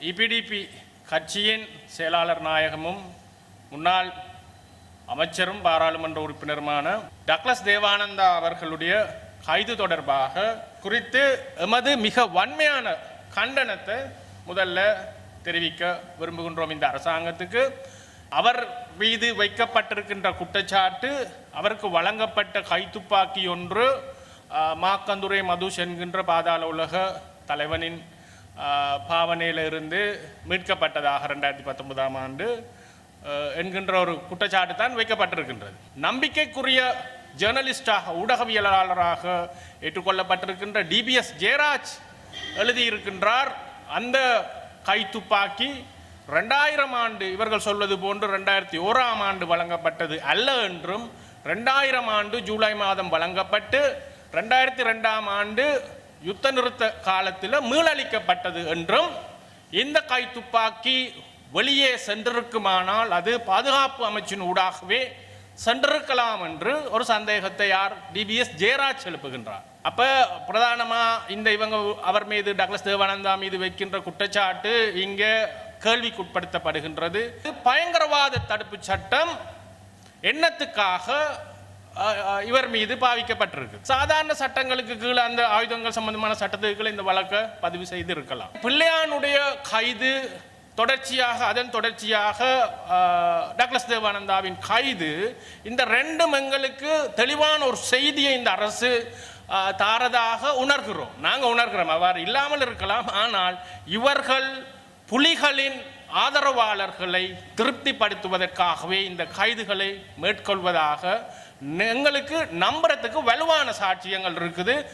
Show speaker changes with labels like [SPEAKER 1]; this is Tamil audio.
[SPEAKER 1] இபிடிபி கட்சியின் செயலாளர் நாயகமும் முன்னாள் அமைச்சரும் பாராளுமன்ற உறுப்பினருமான டக்ளஸ் தேவானந்தா அவர்களுடைய கைது தொடர்பாக குறித்து எமது மிக வன்மையான கண்டனத்தை முதல்ல தெரிவிக்க விரும்புகின்றோம் இந்த அரசாங்கத்துக்கு. அவர் மீது வைக்கப்பட்டிருக்கின்ற குற்றச்சாட்டு அவருக்கு வழங்கப்பட்ட கைத்துப்பாக்கி ஒன்று மாக்கந்துரை மதுஷ் என்கின்ற பாதாள உலக தலைவனின் பாவனையிலிருந்து மீட்கப்பட்டதாக ரெண்டாயிரத்தி பத்தொன்பதாம் ஆண்டு என்கின்ற ஒரு குற்றச்சாட்டு தான் வைக்கப்பட்டிருக்கின்றது. நம்பிக்கைக்குரிய ஜேர்னலிஸ்டாக ஊடகவியலாளராக ஏற்றுக்கொள்ளப்பட்டிருக்கின்ற டிபிஎஸ் ஜெயராஜ் எழுதியிருக்கின்றார் அந்த கைத்துப்பாக்கி ரெண்டாயிரம் ஆண்டு இவர்கள் சொல்வது போன்று ரெண்டாயிரத்தி ஓராம் ஆண்டு வழங்கப்பட்டது அல்ல என்றும் ரெண்டாயிரம் ஆண்டு ஜூலை மாதம் வழங்கப்பட்டு ரெண்டாயிரத்தி ரெண்டாம் ஆண்டு யுத்த நிறுத்த காலத்தில் மீளளிக்கப்பட்டது என்றும் இந்த கை துப்பாக்கி வெளியே சென்றிருக்குமானால் அது பாதுகாப்பு அமைச்சின் ஊடாகவே சென்றிருக்கலாம் என்று ஒரு சந்தேகத்தை யார் டிபிஎஸ் ஜெயராஜ் எழுப்புகின்றார். அப்போ பிரதானமாக இந்த இவங்க அவர் மீது டக்ளஸ் தேவானந்தா மீது வைக்கின்ற குற்றச்சாட்டு இங்கே கேள்விக்குட்படுத்தப்படுகின்றது. பயங்கரவாத தடுப்பு சட்டம் என்னத்துக்காக இவர் மீது பாவிக்கப்பட்டிருக்கு. சாதாரண சட்டங்களுக்கு கீழே அந்த ஆயுதங்கள் சம்பந்தமான சட்டத்துக்கு இந்த வழக்கை பதிவு செய்து இருக்கலாம் பிள்ளையானுடைய கைது தொடர்ச்சியாக அதன் தொடர்ச்சியாக டக்ளஸ் தேவானந்தாவின் கைது இந்த ரெண்டும் எங்களுக்கு தெளிவான ஒரு செய்தியை இந்த அரசு தாரதாக உணர்கிறோம். நாங்கள் உணர்கிறோம். அவ்வாறு இல்லாமல் இருக்கலாம். ஆனால் இவர்கள் புலிகளின் ஆதரவாளர்களை திருப்திப்படுத்துவதற்காகவே இந்த கைதுகளை மேற்கொள்வதாக எங்களுக்கு நம்புறதுக்கு வலுவான சாட்சியங்கள் இருக்குது.